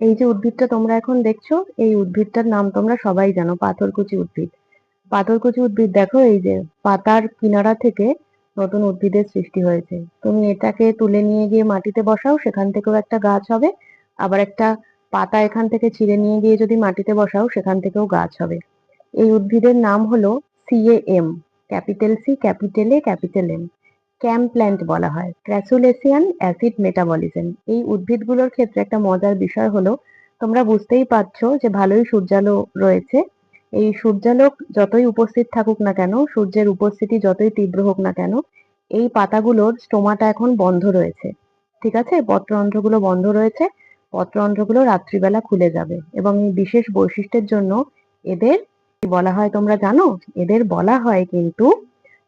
এই যে উদ্ভিদটা তোমরা এখন দেখছ, এই উদ্ভিদটার নাম তোমরা সবাই জানো, পাথরকুচি উদ্ভিদ। পাথরকুচি উদ্ভিদ দেখো, এই যে পাতার কিনারা থেকে নতুন উদ্ভিদের সৃষ্টি হয়েছে। তুমি এটাকে তুলে নিয়ে গিয়ে মাটিতে বসাও, সেখান থেকেও একটা গাছ হবে। আবার একটা পাতা এখান থেকে ছিঁড়ে নিয়ে গিয়ে যদি মাটিতে বসাও, সেখান থেকেও গাছ হবে। এই উদ্ভিদের নাম হলো CAM capital C capital A capital M CAM plant বলা হয়। Crassulacean acid metabolism. এই উদ্ভিদগুলোর ক্ষেত্রে একটা মজার বিষয় হলো, তোমরা বুঝতেই পারছ যে ভালোই সূর্যালো রয়েছে। এই সূর্যালোক যতই উপস্থিত থাকুক না কেন, সূর্যের উপস্থিতি যতই তীব্র হোক না কেন, এই পাতাগুলোর স্টোমাটা এখন বন্ধ রয়েছে। ঠিক আছে? পত্ররন্ধ্রগুলো বন্ধ রয়েছে। পত্ররন্ধ্রগুলো রাত্রিবেলা খুলে যাবে এবং এই বিশেষ বৈশিষ্ট্যের জন্য এদের বলা হয়, তোমরা জানো? এদের বলা হয় কিন্তু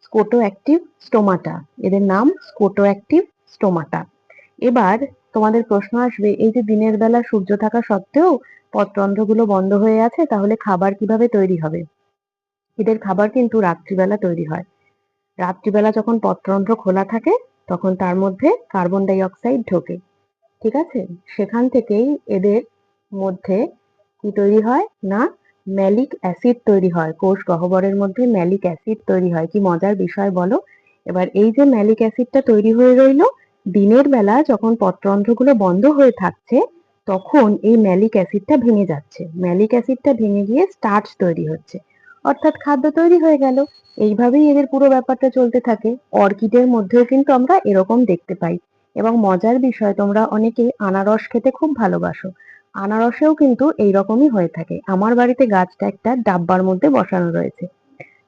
স্কোটো অ্যাক্টিভ স্টোমাটা। এদের নাম স্কোটো অ্যাক্টিভ স্টোমাটা। এবার তোমাদের প্রশ্ন আসবে, এই যে দিনের বেলা সূর্য থাকা সত্ত্বেও পত্ররন্ধ্রগুলো বন্ধ হয়ে আছে, তাহলে খাবার কীভাবে তৈরি হবে? এদের খাবার কিন্তু রাত্রিবেলা তৈরি হয়। রাত্রিবেলা যখন পত্ররন্ধ্র খোলা থাকে, তখন তার মধ্যে কার্বন ডাই অক্সাইড ঢোকে। ঠিক আছে? সেখান থেকেই এদের মধ্যে কি তৈরি হয়? না ম্যালিক অ্যাসিড তৈরি হয়। কোষ গহ্বরের মধ্যে ম্যালিক অ্যাসিড তৈরি হয়। কি মজার বিষয় বলো? এবার এই যে ম্যালিক অ্যাসিডটা তৈরি হয়ে রইল, দিনের বেলা যখন পত্ররন্ধ্রগুলো বন্ধ হয়ে থাকছে, তখন এই ম্যালিক অ্যাসিডটা ভেঙে যাচ্ছে। ম্যালিক অ্যাসিডটা ভেঙে গিয়ে স্টার্চ তৈরি হচ্ছে। অর্থাৎ খাদ্য তৈরি হয়ে গেল। এইভাবেই এদের পুরো ব্যাপারটা চলতে থাকে। অর্কিডের মধ্যেও কিন্তু আমরা এরকম দেখতে পাই। এবং মজার বিষয়, তোমরা অনেকে আনারস খেতে খুব ভালোবাসো। আনারসেও কিন্তু এইরকমই হয়ে থাকে। আমার বাড়িতে গাছটা একটা ডাব্বার মধ্যে বসানো রয়েছে।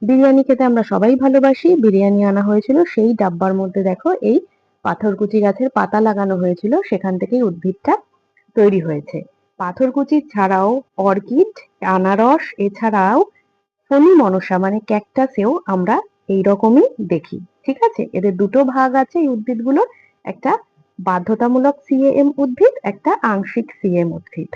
বিরিয়ানি খেতে আমরা সবাই ভালোবাসি। বিরিয়ানি আনা হয়েছিল সেই ডাব্বার মধ্যে দেখো এই পাথরকুচি গাছের পাতা লাগানো হয়েছিল। সেখান থেকেই উদ্ভিদটা তৈরি হয়েছে। পাথরকুচি ছাড়াও অর্কিড, আনারস, এছাড়াও ফণি মনসা মানে ক্যাকটাসেও আমরা এই রকমই দেখি। ঠিক আছে? এদের দুটো ভাগ আছে এই উদ্ভিদগুলোর। একটা বাধ্যতামূলক সিএএম উদ্ভিদ, একটা আংশিক সিএম উদ্ভিদ।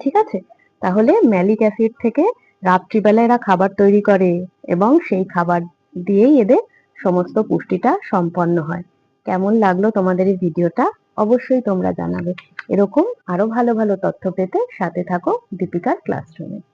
ঠিক আছে? তাহলে ম্যালিক অ্যাসিড থেকে রাত্রিবেলা এরা খাবার তৈরি করে এবং সেই খাবার দিয়েই এদের সমস্ত পুষ্টিটা সম্পন্ন হয়। কেমন লাগল তোমাদের এই ভিডিওটা? অবশ্যই তোমরা জানাবে। এরকম আরও ভালো ভালো তথ্য পেতে সাথে থাকো দীপিকার ক্লাসরুমে।